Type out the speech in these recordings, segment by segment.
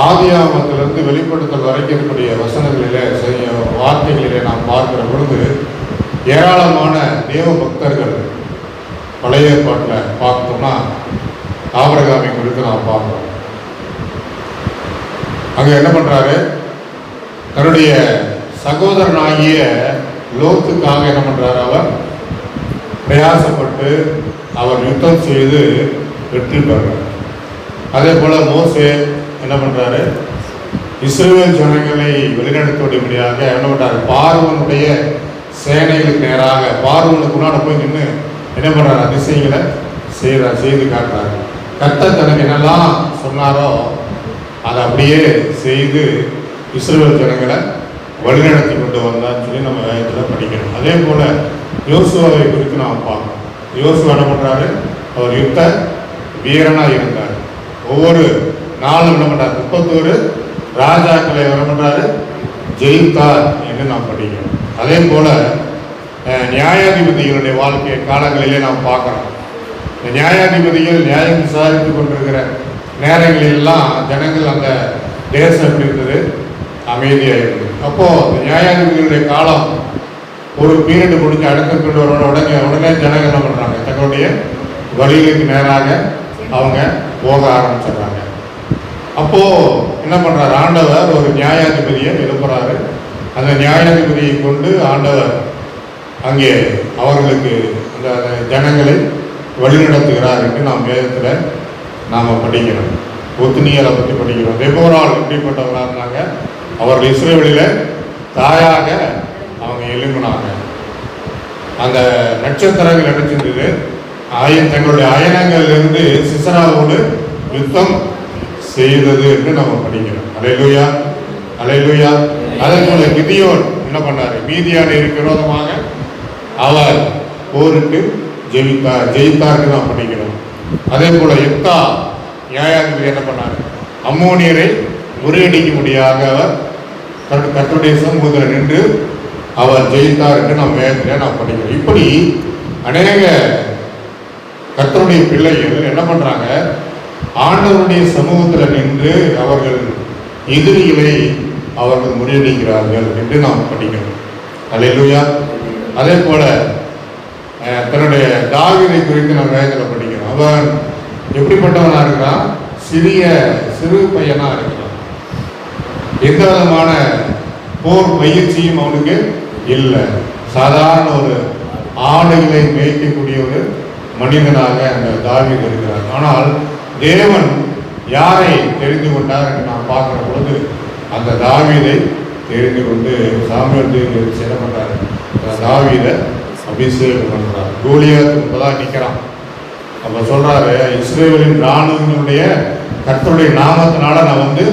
ஆதியாமத்திலிருந்து வெளிப்படுத்தல் வரைக்கும் இருக்கக்கூடிய வசனங்களிலே வார்த்தைகளிலே நாம் பார்க்கிற பொழுது ஏராளமான தேவ பக்தர்கள் பழைய ஏற்பாட்டில் பார்த்தோம்னா ஆபரகாமி குறித்து நாம் பார்க்கிறோம் அங்கே என்ன பண்ணுறாரு தன்னுடைய சகோதரனாகிய லோத்துக்காக என்ன பண்ணுறாரு அவர்? பிரயாசப்பட்டு அவர் யுத்தம் செய்து வெற்றி பெறார். அதே போல மோசே என்ன பண்ணுறாரு இஸ்ரேல் ஜனங்களை வழிநடத்தும்படியாக என்ன பண்ணுறாரு பார்வனுடைய சேனைகளுக்கு நேராக பார்வனுக்கு முன்னாடி போய் நின்று என்ன பண்ணுறாரு அதிசயங்களை செய்கிறார் செய்து காட்டுறாரு. கர்த்தர் தனக்கு என்னெல்லாம் சொன்னாரோ அதை அப்படியே செய்து இஸ்ரேல் ஜனங்களை வழிநடத்தி கொண்டு வந்தான்னு சொல்லி நம்ம வேகத்தில் படிக்கணும் அதே போல் யோசுவாவை குறித்து நாம் பார்க்கணும். யோசுவா என்ன பண்ணுறாரு அவர் யுத்த வீரனா இருந்தார். ஒவ்வொரு நாலு என்ன பண்றாரு? முப்பத்தோரு ராஜாக்களை என்ன பண்றாரு? ஜெயித்தார் என்று நாம் படிக்கிறோம். அதே போல நியாயாதிபதிகளுடைய வாழ்க்கை காலங்களிலே நாம் பார்க்கிறோம். இந்த நியாயாதிபதிகள் நியாயம் விசாரித்து கொண்டிருக்கிற நேரங்களிலெல்லாம் ஜனங்கள் அந்த தேசம் எப்படி இருந்தது? அமைதியாக இருந்தது. அப்போது நியாயாதிபதிகளுடைய காலம் ஒரு பீரியட் முடிஞ்சு அடுத்த பீரியட் வர உடனே உடனே ஜனங்கள் என்ன பண்ணுறாங்க தங்களுடைய வழிகளுக்கு நேராக அவங்க போக ஆரம்பிச்சிடுறாங்க. அப்போ என்ன பண்றாரு? ஆண்டவர் ஒரு நியாயாதிபதியை எழுப்புறாரு அந்த நியாயாதிபதியை கொண்டு ஆண்டவர் அங்கே அவர்களுக்கு அந்த ஜனங்களை வழிநடத்துகிறார் என்று நாம் வேதத்தில் நாம் படிக்கிறோம். ஒத்துனியலை பற்றி படிக்கிறோம். வெபோரால் எப்படிப்பட்டவராக இருந்தாங்க அவர்கள் இஸ்ரேவெளியில் தாயாக அவங்க எழுப்பினாங்க அந்த நட்சத்திரங்கள் என்ன செஞ்சது? ஆயன் தங்களுடைய அயனங்களிலிருந்து சிசராவோடு யுத்தம் செய்தது என்று நம்ம படிக்கிறோம். அலையிலுயா? அலையிலுயா? அதே போல கிதியோன் என்ன பண்ணாரு? மீதியானிற்கு விரோதமாக அவர் போரிட்டு ஜெயித்தார் ஜெயித்தார்னு நாம் படிக்கிறோம். அதே போல எத்தா நியாயாதிபதி என்ன பண்ணார்? அம்மோனியரை முறியடிக்க முடியாத அவர் கர்த்த- சமூகத்தில் நின்று அவர் ஜெயித்தார் என்று நாம் வேதத்தில் நாம் படிக்கிறோம். இப்படி அநேக கத்தருடைய பிள்ளைகள் என்ன பண்ணுறாங்க ஆண்டவருடைய சமூகத்தில் நின்று அவர்கள் எதிரிகளை அவர்கள் முறியடிக்கிறார்கள் என்று நாம் படிக்கிறோம். அல்லேலூயா. அதே போல தன்னுடைய தாவீதை குறித்து நம்ம வேதத்தில் படிக்கிறோம். அவன் எப்படிப்பட்டவனாக இருக்கிறான்? சிறிய சிறு பையனாக இருக்கிறான். எந்த விதமான போர் பயிற்சியும் அவனுக்கு இல்லை. சாதாரண ஒரு ஆடுகளை மேய்க்கக்கூடிய ஒரு மனிதனாக அந்த தாவீது இருக்கிறார். ஆனால் தேவன் யாரை தெரிந்து கொண்டார் என்று நாம் பார்க்கிற பொழுது அந்த தாவீதை தெரிந்து கொண்டு சாமியார் தேவன் என்ன பண்றாரு அந்த தாவீதை அபிஷேகம் பண்றார் கோலியாத்து முன்பதாக நிற்கிறான் அப்ப சொல்றாரு இஸ்ரேலின் ராணுவங்களுடைய கர்த்தருடைய நாமத்தினால நான் வந்து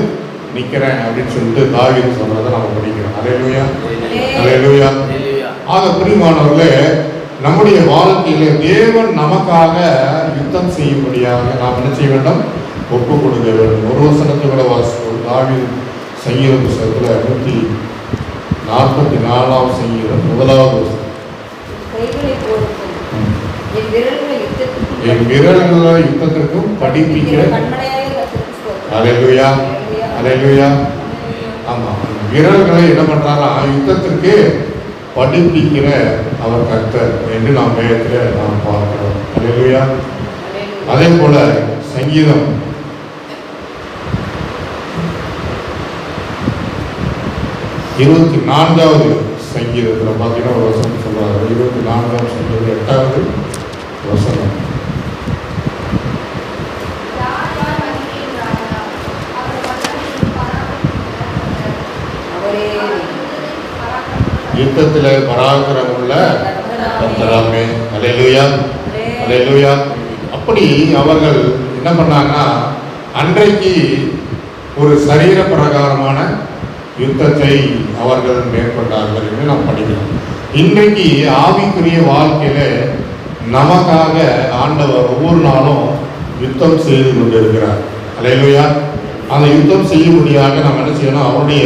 நிக்கிறேன் அப்படின்னு சொல்லிட்டு தாவீது சொல்றதை நம்ம படிக்கிறோம். அலையிலுயா அலையிலுயா Hallelujah. ஆக பிரியமானவர்களே நம்முடைய வாழ்க்கையிலே தேவன் நமக்காக யுத்தம் செய்யும்படியாக நாம் என்ன செய்ய வேண்டும்? ஒப்பு கொடுக்க வேண்டும். ஒரு வசனத்தை விட வாசிப்போம் தாவீது சங்கீத புஸ்தகத்தில் நூற்றி நாற்பத்தி நாலாம் சங்கீதம் முதலாவது வசனம். என் விரல்களை விரல்களை யுத்தத்திற்கும் படிப்பிக்கிற. அலையிலுயா அலையிலுயா ஆமா. வீரர்களை என்ன பண்றாரா? யுத்தத்திற்கு படிப்பிக்கிற அவர் கர்த்தர் என்று நாம் வேதத்தில் நாம் பார்க்கிறோம். அல்லேலூயா. அதே போல சங்கீதம். இருபத்தி நான்காவது சங்கீதத்தில் பார்த்தீங்கன்னா ஒரு வசனம் சொல்றாரு இருபத்தி நான்காவது சங்கீதம் எட்டாவது வசனம். யுத்தத்தில் பராக்கிரமுள்ள கர்த்தராமே. அலையிலுயா அலையிலுயா அப்படி அவர்கள் என்ன பண்ணாங்கன்னா அன்றைக்கு ஒரு சரீர பிரகாரமான யுத்தத்தை அவர்கள் மேற்கொண்டார்கள் என்று நாம் படிக்கிறோம். இன்றைக்கு ஆவிக்குரிய வாழ்க்கையில நமக்காக ஆண்டவர் ஒவ்வொரு நாளும் யுத்தம் செய்து கொண்டிருக்கிறார். அலையிலுயா அந்த யுத்தம் செய்யும்படியாக நாம் என்ன செய்யணும் அவருடைய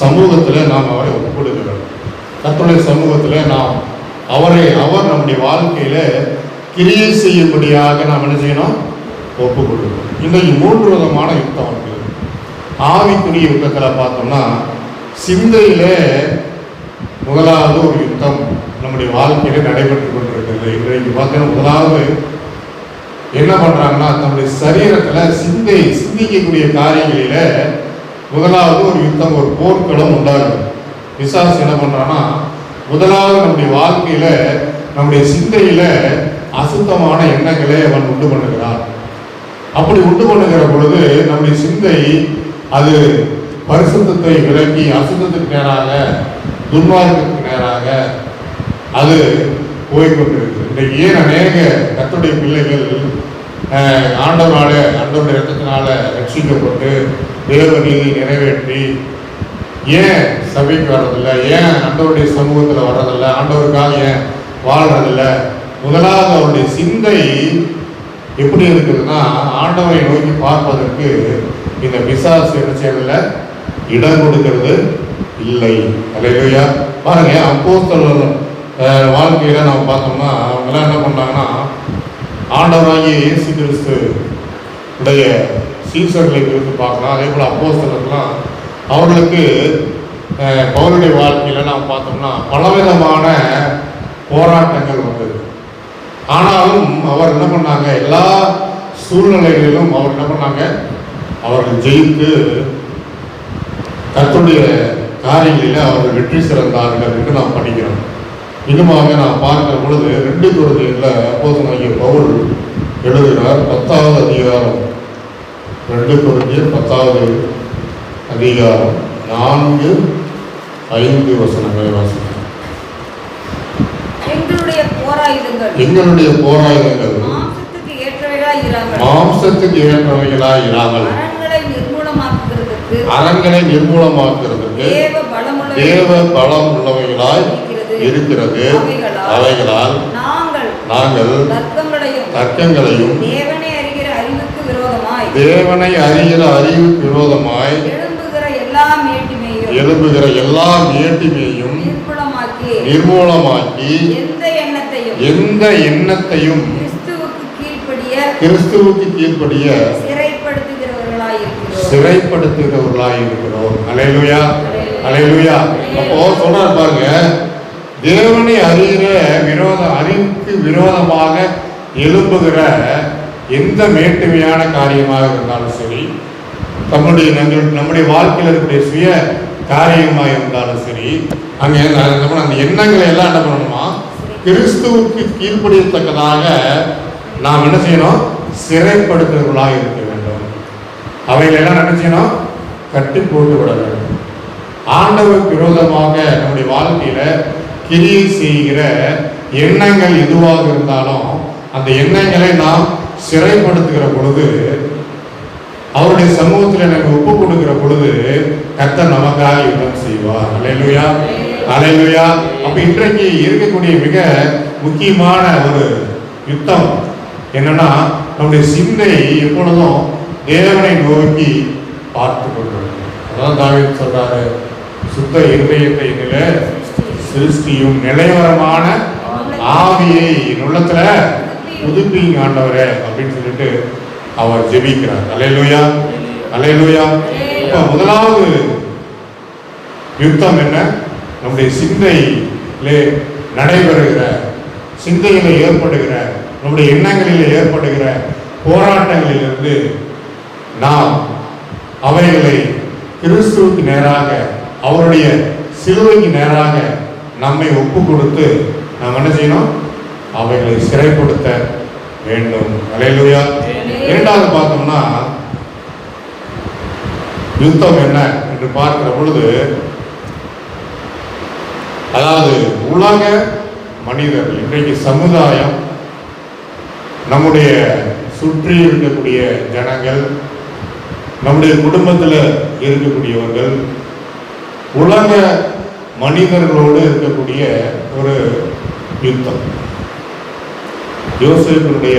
சமூகத்தில் நாம் அவரை கத்துடைய சமூகத்தில் நாம் அவரை அவர் நம்முடைய வாழ்க்கையில் கிரியை செய்யும்படியாக நாம் என்ன செய்யணும்? ஒப்பு கொடுக்கணும் இன்றைக்கு மூன்று விதமான யுத்தம் இருக்குது ஆவிக்குரிய யுத்தத்தில் பார்த்தோம்னா சிந்தையிலே முதலாவது ஒரு யுத்தம் நம்முடைய வாழ்க்கையில் நடைபெற்று கொண்டிருக்கிறது. இன்றைக்கு பார்த்தீங்கன்னா முதலாவது என்ன பண்ணுறாங்கன்னா தன்னுடைய சரீரத்தில் சிந்தை சிந்திக்கக்கூடிய காரியங்களில் முதலாவது ஒரு யுத்தம் ஒரு போர்க்களம் உண்டாகும். பிசாசு என்ன பண்ணுறான்னா முதலாவது நம்முடைய வாழ்க்கையில் நம்முடைய சிந்தையில் அசுத்தமான எண்ணங்களை அவன் உண்டு பண்ணுகிறான். அப்படி உண்டு பண்ணுகிற பொழுது நம்முடைய சிந்தை அது பரிசுத்தத்தை விளக்கி அசுத்தத்துக்கு நேராக துன்மார்க்கத்துக்கு நேராக அது போய்கொண்டிருக்கு இன்றைக்கு ஏன் அநேக கத்துடைய பிள்ளைகள் ஆண்டவனால ஆண்டவரால ரத்தத்தினால ரட்சிக்கப்பட்டு தேவ நீதி நிறைவேற்றி ஏன் சபைக்கு வர்றதில்ல? ஏன் ஆண்டவருடைய சமூகத்தில் வர்றதில்ல? ஆண்டவருக்காக ஏன் வாழ்றதில்ல? முதலாவது அவருடைய சிந்தை எப்படி இருக்குதுன்னா ஆண்டவரை நோக்கி பார்ப்பதற்கு இந்த பிசாசு என்ன செய்யறதில்ல? இடம் கொடுக்கிறது இல்லை. அல்லையா பாருங்க அப்போஸ்தலர் வாழ்க்கையில் வாழ்க்கையில நம்ம பார்த்தோம்னா அவங்கெல்லாம் என்ன பண்ணாங்கன்னா ஆண்டவராகிய இயேசு கிறிஸ்து உடைய சீசர்களை குறித்து பார்க்கலாம். அதே போல் அப்போஸ்தலர்லாம் அவர்களுக்கு அஹ், பவுலுடைய நாம் பார்த்தோம்னா பலவிதமான போராட்டங்கள் வந்தது. ஆனாலும் அவர் என்ன பண்ணாங்க? எல்லா சூழ்நிலைகளிலும் அவர் என்ன பண்ணாங்க? அவர்கள் ஜெயித்து கர்த்தருடைய காரியங்களில் அவர்கள் வெற்றி சிறந்தார்கள் என்று நாம் படிக்கிறோம். இன்னுமாக நாம் பார்க்கிற பொழுது ரெண்டு குருதியில் அப்போது பவுல் எழுதுகிறார் பத்தாவது அதிகாரம். ரெண்டு குருதியர் பத்தாவது அதிகாரம் நான்கு ஐந்து வசனங்களை வாசிக்கிறோம் எங்களுடைய போராயுதங்கள். எங்களுடைய போராயுதங்கள். மாம்சத்துக்கு ஏற்றவைகளாய் இராமல் அறங்களை நிர்மூலமாக்குறதுக்கு தேவ பலம் உள்ளவைகளாய் இருக்கிறது. அவைகளால் நாங்கள் தர்க்கங்களையும் தேவனை அறிகிற அறிவுக்கு விரோதமாய் தேவனை அறிகிற அறிவுக்கு விரோதமாய் எழும்புகிற எல்லா எழுப்புகிற எல்லா மேட்டிமையும் நிர்மூலமாக்கி எந்த எண்ணத்தையும் கிறிஸ்துவுக்கு கீழ்ப்படிய சிறைப்படுத்துகிறவர்களாய் இருக்கிறோம். அலையலுயா. அலையலுயா. அப்போ சொல்றாரு பாருங்க தேவனை அறிகிற விரோத அறிவுக்கு விரோதமாக எழும்புகிற எந்த மேட்டுமையான காரியமாக இருந்தாலும் சரி நம்முடைய நம்முடைய வாழ்க்கையில் இருக்கக்கூடிய சுய காரியமாக இருந்தாலும் சரி அங்கே அந்த அந்த எண்ணங்களை எல்லாம் என்ன பண்ணணுமா? கிறிஸ்துவுக்கு கீழ்ப்படியத்தக்கதாக நாம் என்ன செய்யணும்? சிறைப்படுத்துகிறவர்களாக இருக்க வேண்டும். அவைகளெல்லாம் என்ன செய்யணும்? கட்டி போட்டு விட வேண்டும். ஆண்டவருக்கு விரோதமாக நம்முடைய வாழ்க்கையில் கிரியை செய்கிற எண்ணங்கள் எதுவாக இருந்தாலும் அந்த எண்ணங்களை நாம் சிறைப்படுத்துகிற பொழுது அவருடைய சமூகத்தில் எனக்கு ஒப்பு கொடுக்கிற பொழுது கத்த நமக்காக யுத்தம் செய்வார். அலையலுயா அலையலுயா அப்ப இன்றைக்கு இருக்கக்கூடிய மிக முக்கியமான ஒரு யுத்தம் என்னன்னா நம்முடைய சிந்தை எப்பொழுதும் தேவனை நோக்கி பார்த்து கொண்டிருக்கும் அதான் தாவீது சொல்றாரு சுத்த இருதயத்தை நில சிருஷ்டியும் நிலைவரமான ஆவியை என் உள்ளத்துல புதுப்பிங்க ஆண்டவரே அப்படின்னு சொல்லிட்டு அவர் ஜெபிக்கிறார். அலையலுயா அலையலுயா இப்ப முதலாவது யுத்தம் என்ன? நம்முடைய சிந்தையிலே நடைபெறுகிற சிந்தையில ஏற்படுகிற நம்முடைய எண்ணங்களில் ஏற்படுகிற போராட்டங்களிலிருந்து நாம் அவைகளை கிறிஸ்துவுக்கு நேராக அவருடைய சிலுவைக்கு நேராக நம்மை ஒப்பு கொடுத்து நாம் என்ன செய்யணும்? அவைகளை சிறைப்படுத்த வேண்டும். அலையலுயா இரண்டாவது பார்த்தோம்னா யுத்தம் என்ன என்று பார்க்கிற பொழுது அதாவது உலக மனிதர்கள் இன்றைக்கு சமுதாயம் நம்முடைய சுற்றி இருக்கக்கூடிய ஜனங்கள் நம்முடைய குடும்பத்தில் இருக்கக்கூடியவர்கள் உலக மனிதர்களோடு இருக்கக்கூடிய ஒரு யுத்தம். யோசிப்பினுடைய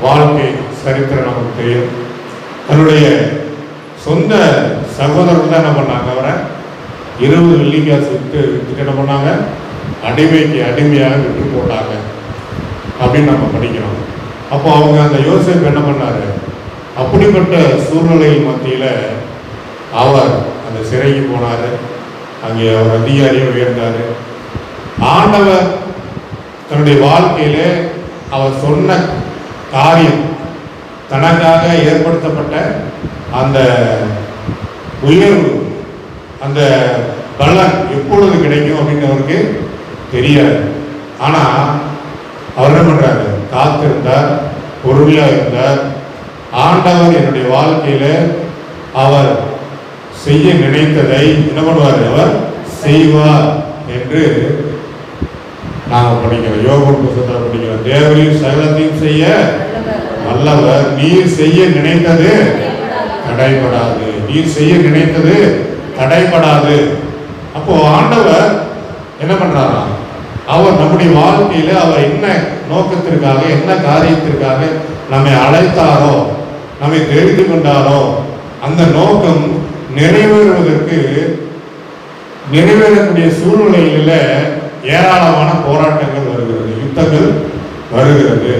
வாழ்க்கை சரித்திரம் நமக்கு தெரியும். தன்னுடைய சொந்த சகோதரர்கள் தான் என்ன பண்ணாங்க அவரை? இருபது வெள்ளிக்காசு விட்டு என்ன பண்ணாங்க? அடிமைக்கு அடிமையாக விட்டு போட்டாங்க. அப்படின்னு நம்ம படிக்கிறோம். அப்போ அவங்க அந்த யோசிப்பு என்ன பண்ணாரு? அப்படிப்பட்ட சூழ்நிலை மத்தியில் அவர் அந்த சிறைக்கு போனார். அங்கே அவர் அதிகாரியும் உயர்ந்தார். ஆண்டவர் தன்னுடைய வாழ்க்கையிலே அவர் சொன்ன காரியம் தனக்காக ஏற்படுத்தப்பட்ட அந்த உயர்வு அந்த பலன் எப்பொழுது கிடைக்கும் அப்படின்னு அவருக்கு தெரியாது. ஆனால் அவர் என்ன பண்ணுறாரு காத்திருந்தார் பொறுமையாக இருந்தார். ஆண்டவர் என்னுடைய வாழ்க்கையில் அவர் செய்ய நினைத்ததை என்ன பண்ணுவார்? அவர் செய்வார் என்று நாங்கள் படிக்கிறோம். யோகம் புத்தகத்தில் படிக்கிறோம். தேவரையும் சகலத்தையும் செய்ய நல்லவர் நீர் செய்ய நினைத்தது தடைபடாது. நீர் செய்ய நினைத்தது தடைபடாது. அப்போ ஆண்டவர் என்ன பண்றாரா? அவர் நம்முடைய வாழ்க்கையில அவர் என்ன நோக்கத்திற்காக என்ன காரியத்திற்காக நம்மை அழைத்தாரோ நம்மை தெரிந்து கொண்டாரோ அந்த நோக்கம் நிறைவேறுவதற்கு நிறைவேறக்கூடிய சூழ்நிலையில ஏராளமான போராட்டங்கள் வருகிறது யுத்தங்கள் வருகிறது.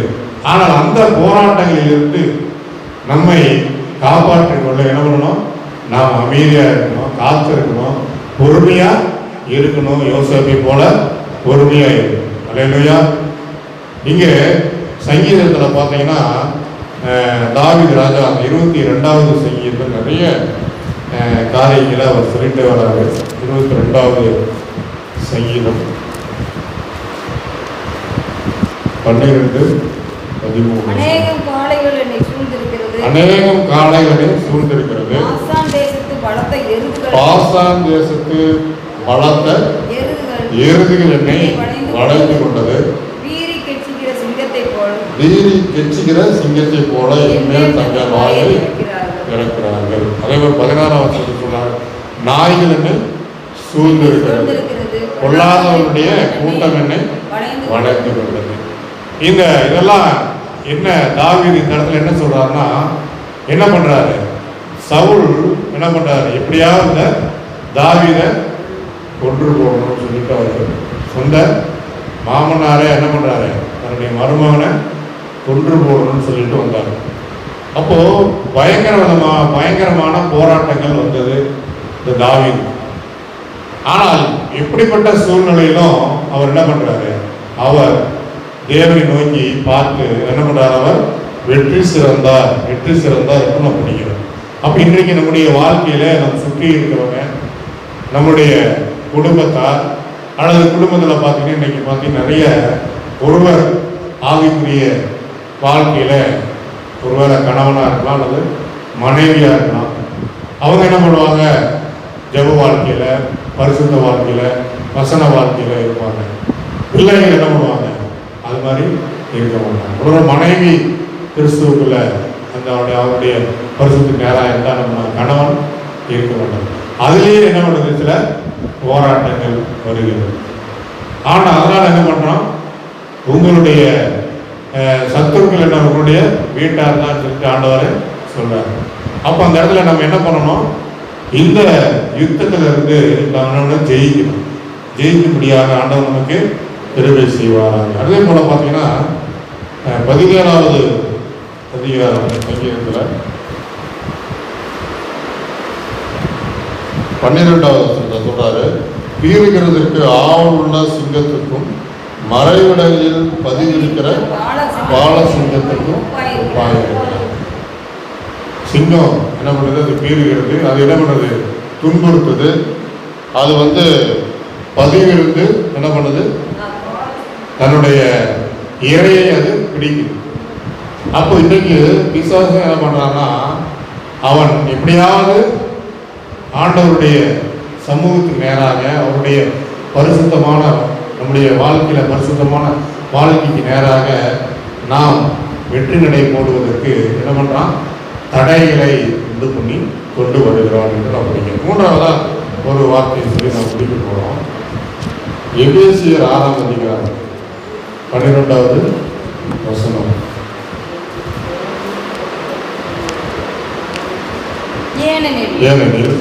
ஆனால் அந்த போராட்டங்களில் இருந்து நம்மை காப்பாற்றிக் கொள்ள என்ன பண்ணணும்? நாம் அமைதியாக இருக்கணும் காத்து இருக்கணும் பொறுமையா இருக்கணும். யோசேப்பை போல பொறுமையா இருக்கணும். அல்லையா இங்க சங்கீதத்தில் பார்த்தீங்கன்னா அஹ், ராஜா அந்த இருபத்தி ரெண்டாவது சங்கீதத்தில் நிறைய காரியங்களை அவர் சொல்லிட்டு வராரு இருபத்தி ரெண்டாவது சங்கீதம். பன்னிரெண்டு. அநேகம் காளைகள் என்னை சூழ்ந்திருக்கிறது. அநேகம் காளைகளை சூழ்ந்திருக்கிறது. ஆசான் தேசத்து பலத்த எருதுகள். பாசான் தேசத்து பலத்த எருதுகள். என்னை வளைந்து கொண்டது. வீறி கெச்சுகிற சிங்கத்தை போல். வீரி கெச்சுகிற சிங்கத்தை போல என்மேல் தங்கள் வாயை இறக்கிறார்கள். அதே மாதிரி பதினாறாம் வருஷத்துக்கு சொன்னார் நாய்கள் என்னை சூழ்ந்திருக்கிறது. பொல்லாதவருடைய கூட்டம் என்னை வளைந்து கொண்டது. இந்த இதெல்லாம் என்ன தாவீர் இந்த இடத்துல என்ன சொல்றாருன்னா என்ன பண்றாரு? சவுல் என்ன பண்றாரு? எப்படியாவது இந்த தாவீரை கொன்று போகணும்னு சொல்லிட்டு அவர் சொந்த மாமனாரே என்ன பண்ணுறாரு தன்னுடைய மருமகனை கொன்று போகணும்னு சொல்லிட்டு வந்தார். அப்போது பயங்கர பயங்கரமான போராட்டங்கள் வந்தது இந்த தாவீது. ஆனால் எப்படிப்பட்ட சூழ்நிலையிலும் அவர் என்ன பண்ணுறாரு அவர் தேவனை நோக்கி பார்த்து என்ன பண்றார் அவர்? வெற்றி சிறந்தார் வெற்றி சிறந்தார் என்று நம்ம படிக்கிறோம். அப்போ இன்றைக்கு நம்முடைய வாழ்க்கையில நம்ம சுற்றி இருக்கிறவங்க நம்முடைய குடும்பத்தார் அல்லது குடும்பத்தில் பார்த்தீங்கன்னா இன்னைக்கு பார்த்தீங்கன்னா நிறைய ஒருவர் ஆவிக்குரிய வாழ்க்கையில ஒருவேளை கணவனாக இருக்கலாம் அல்லது மனைவியாக இருக்கலாம். அவங்க என்ன பண்ணுவாங்க? ஜெப வாழ்க்கையில் பரிசுத்த வாழ்க்கையில் வசன வாழ்க்கையில் இருப்பாங்க. பிள்ளைங்க என்ன பண்ணுவாங்க? அது மாதிரி இருக்க மாட்டாங்க ஒரு மனைவி கிறிஸ்துவுக்குள்ள அந்த அவருடைய அவருடைய பரிசுக்கு நேராக இருந்தால் நம்ம கணவன் இருக்க மாட்டாங்க அதுலேயே என்ன பண்ணுறது சில போராட்டங்கள் வருகிறது. ஆனால் அதனால் என்ன பண்ணுறோம் உங்களுடைய சத்துருக்கள் என்ன உங்களுடைய வீட்டார் தான் சொல்லிட்டு ஆண்டவர் சொல்கிறார் அப்போ அந்த இடத்துல நம்ம என்ன பண்ணணும்? இந்த யுத்தத்தில் இருந்து நம்ம ஜெயிக்கணும். ஜெயிக்க முடியாத ஆண்டவர் நமக்கு பெருமை செய்வாராங்க அதே போல பார்த்தீங்கன்னா பதினேழாவது அதிகாரம் சங்கீதத்தில் பன்னிரெண்டாவது சொல்றாரு பீறுகிறதற்கு ஆவல் சிங்கத்துக்கும் மறைவிடங்களில் பதிவிருக்கிற பால சிங்கத்துக்கும் சிங்கம் என்ன பண்ணுது? அது பீறுகிறது. அது என்ன பண்ணுது? துன்புறுத்துது. அது வந்து பதிவிருந்து என்ன பண்ணுது? தன்னுடைய இறையை அது பிடிக்குது அப்போ இன்றைக்கு பிசாசம் என்ன பண்ணுறான்னா அவன் எப்படியாவது ஆண்டவருடைய சமூகத்துக்கு நேராக அவருடைய பரிசுத்தமான நம்முடைய வாழ்க்கையில் பரிசுத்தமான வாழ்க்கைக்கு நேராக நாம் வெற்றி நடை போடுவதற்கு என்ன பண்ணுறான் தடைகளை உண்டு பண்ணி கொண்டு வருகிறான் என்று நான் படிக்கிறோம். மூன்றாவதா ஒரு வார்த்தையை சொல்லி நான் முடிக்க போகிறோம் எபேசியர் ஆறாம் அதிகாரம். பன்னிரெண்டாவது வசனம். ஏனெனில்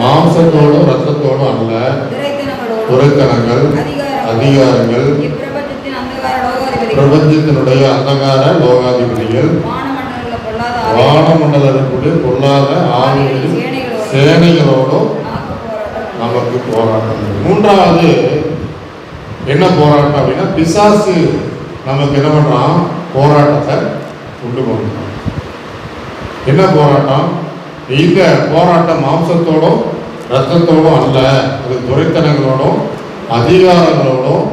மாம்சத்தோடும் ரத்தத்தோடும் அல்ல. துரைத்தனங்கள் அதிகாரங்கள், பிரபஞ்சத்தினுடைய அந்தகார லோகாதிபதிகள் வானமண்டலங்களில் பொல்லாத ஆவிகளின் சேனைகளோடும் நமக்கு போராட்டம். மூன்றாவது என்ன போராட்டம் அப்படின்னா பிசாசு நமக்கு என்ன பண்ணுறான் போராட்டத்தை கொண்டு போகிறான் என்ன போராட்டம்? இந்த போராட்டம் மாம்சத்தோடும் ரத்தத்தோடும் அல்ல. அது துரைத்தனங்களோடும் அதிகாரங்களோடும்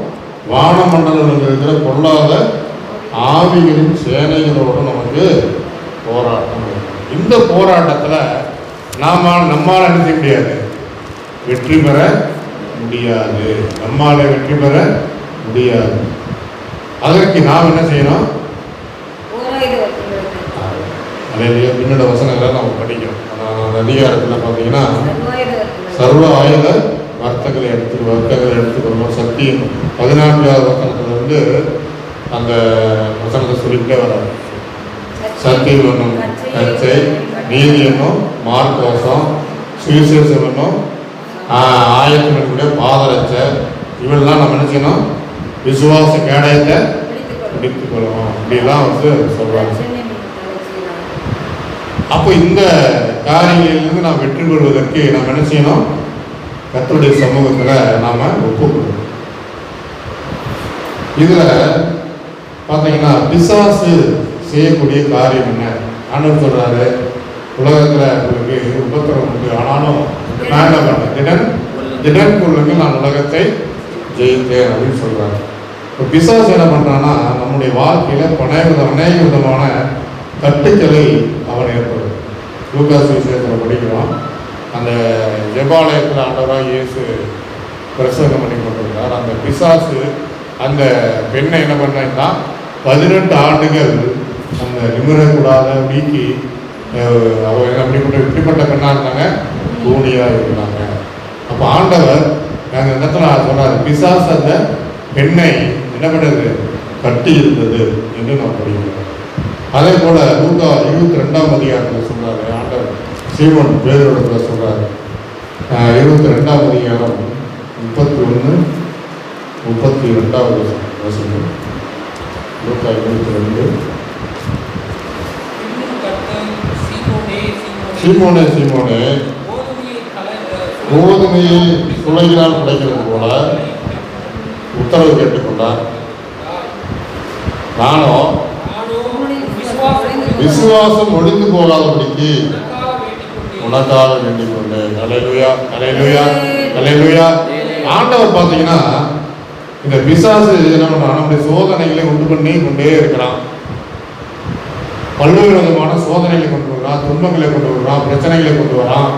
வானமண்டலங்கள் இருக்கிற பொல்லாத ஆவிகளின் சேனைகளோடும் நமக்கு போராட்டம் இந்த போராட்டத்தில் நாம் நம்மால் என்ன செய்ய முடியாது? வெற்றி பெற முடியாது. நம்மால் வெற்றி பெற முடியாது. அதற்கு நாம் என்ன செய்யணும்? ஓராயுத வர்க்கங்களுக்கு பின்னோட வசனங்களை நம்ம படிக்கிறோம். ஆனால் அந்த அதிகாரத்தில் பார்த்தீங்கன்னா சர்வ ஆயுத வர்த்தகளை எடுத்து வர்த்தங்களை எடுத்துக்கொள்ளணும் சத்தியம். பதினான்காவது வசனத்தில் வந்து அந்த வசனத்தை சொல்லிக்கிட்டே வராது சத்தியம் என்னும் கச்சை நீதி என்னும் மார்க்கோசம் சுவிசேஷம் என்னும் ஆயத்தினுடைய ஆயத்தம் இவெல்லாம் நம்ம என்ன செய்யணும்? விசுவாச கேடயத்தை பிடித்து கொள்ளணும் அப்படிலாம் வந்து சொல்கிறாங்க அப்போ இந்த காரியங்களிலிருந்து நாம் வெற்றி கொள்வதற்கு நாம் என்ன செய்யணும்? கத்தருடைய சமூகத்தில் நாம் ஒப்புக்கொள்ளணும். இதில் பார்த்தீங்கன்னா பிசாசு செய்யக்கூடிய காரியம் என்ன? ஆண்டவர் சொல்கிறாரு உலகத்தில் உங்களுக்கு உபத்திரம் உண்டு. ஆனாலும் நான் என்ன திடன் திடன் கொள்ளுங்க நான் உலகத்தை ஜெயித்தேன் அப்படின்னு சொல்கிறாங்க இப்போ பிசாசு என்ன பண்ணுறான்னா நம்முடைய வாழ்க்கையில் பணைய வித அநேக விதமான தட்டுக்களை அவன் ஏற்படுது லூகாஸ் விஷயத்தில் படிக்கிறோம். அந்த ஜெபாலயத்தில் ஆண்டவராக இயேசு பிரசங்கம் பண்ணி கொண்டிருந்தார் அந்த பிசாசு அந்த பெண்ணை என்ன பண்ணா பதினெட்டு ஆண்டுகள் அந்த நிமிரக்கூடாத நீக்கி அஹ், அவ அப்படிப்பட்ட இப்படிப்பட்ட பெண்ணாக இருந்தாங்க. கூனியாக இருந்தாங்க. அப்போ ஆண்டவர் நாங்கள் இடத்துல சொன்னார் பிசாசு அந்த பெண்ணை என்ன பண்ணுறது கட்டி இருந்தது என்று நாம் படிக்கிறோம் அதே போல லூக்கா இருபத்தி ரெண்டாம் அதிகாரத்தில் சொல்றாரு ஆண்டவர். சீமன் பேரோடத்தில் சொல்றாரு. இருபத்தி ரெண்டாம் அதிகாரம் முப்பத்தி ஒன்று முப்பத்தி ரெண்டாவது வசனம் லூக்கா இருபத்தி ரெண்டு சீமோனே, சீமோனே, சீமோனே சீமோனே கோதுமையை கல- அஹ், கோதுமையை துளையினால் குடைக்கிறது போல உத்தரவு கேட்டுக்கொண்டார். நானும் விசுவாசம் ஒழிந்து போகாதபடிக்கு உனக்காக வேண்டிக் கொண்டேன். உனக்காக வேண்டிக் கொண்டேன் ஆண்டவர் பார்த்தீங்கன்னா இந்த பிசாசு என்ன பண்றான் நம்முடைய சோதனைகளை உண்டு பண்ணி கொண்டே இருக்கிறான். பல்வேறு விதமான சோதனைகளை கொண்டு வர்றான் துன்பங்களை கொண்டு வர்றான் பிரச்சனைகளை கொண்டு வரான்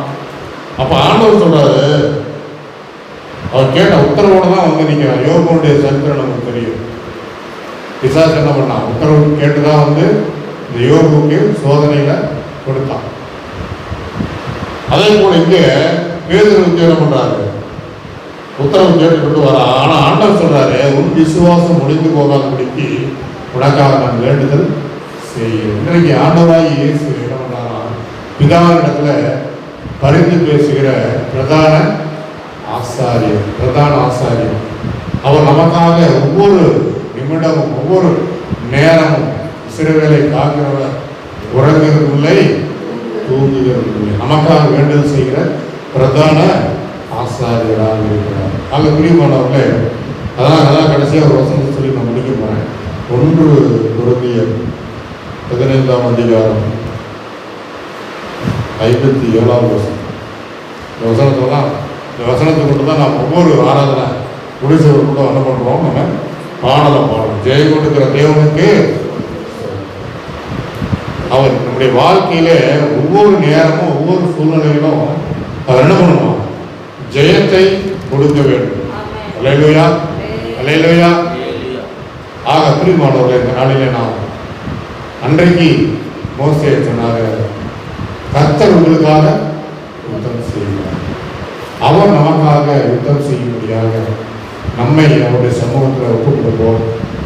அப்போ ஆண்டவர் சொல்றாரு அவர் கேட்ட உத்தரவோட தான் வந்து நீங்க யோகனுடைய சரித்திரம் நமக்கு தெரியும். பிசாசு என்ன பண்ணான்? உத்தரவு கேட்டு தான் வந்து இந்த யோகுக்கு சோதனையில் கொடுத்தான். அதே போல் இங்கே பேதர் வந்து என்ன பண்ணுறாரு உத்தரவு கேட்டுக்கிட்டு வரா ஆனால் ஆண்டவர் சொல்றாரு உன் விசுவாசம் முடிந்து போகாதபடிக்கு உனக்காக நான் வேண்டுதல் செய்யும் இன்றைக்கு ஆண்டவராய் இயேசு என்ன பண்ணுறாரா பிதாவின் இடத்துல பரிந்து பேசுகிற பிரதான ஆசாரியர் பிரதான ஆசாரியர். அவர் நமக்காக ஒவ்வொரு நிமிடமும் ஒவ்வொரு நேரமும் சிறுவேலை காக்கிறவர் உறங்குவதில்லை தூங்குகிறதில்லை நமக்காக வேண்டுதல் செய்கிற பிரதான ஆசாரியராக இருக்கிறார். ஆக பிரியமானவர்களே அதான் அதான் கடைசியாக ஒரு வசனத்தை சொல்லி நான் முடிக்க போறேன். ஒன்று குருந்தியர் பதினைந்தாம் அதிகாரம் ஐம்பத்தி ஏழாவது வசனம். இந்த வசனத்தை தான் இந்த வசனத்தை கொண்டு தான் நாம் ஒவ்வொரு ஆராதனை குடிசைவர் கூட என்ன பண்ணுறோம்? நம்ம பாடலை பாடுறோம். ஜெயம் கொடுக்கிற தேவனுக்கு அவர் நம்முடைய வாழ்க்கையிலே ஒவ்வொரு நேரமும் ஒவ்வொரு சூழ்நிலையிலும் அவர் என்ன பண்ணுவோம் ஜெயத்தை கொடுக்க வேண்டும். அலையிலுயா அலையிலுயா. ஆக பிரியமானவர்களே இந்த நாளிலே நாம் அன்றைக்கு மோசே சொன்னாங்க கர்த்தர் உங்களுக்காக யுத்தம் செய்வார் அவர் நமக்காக யுத்தம் செய்யும்படியாக நம்மை அவருடைய சமூகத்தில் ஒப்புக் கொடுப்போம்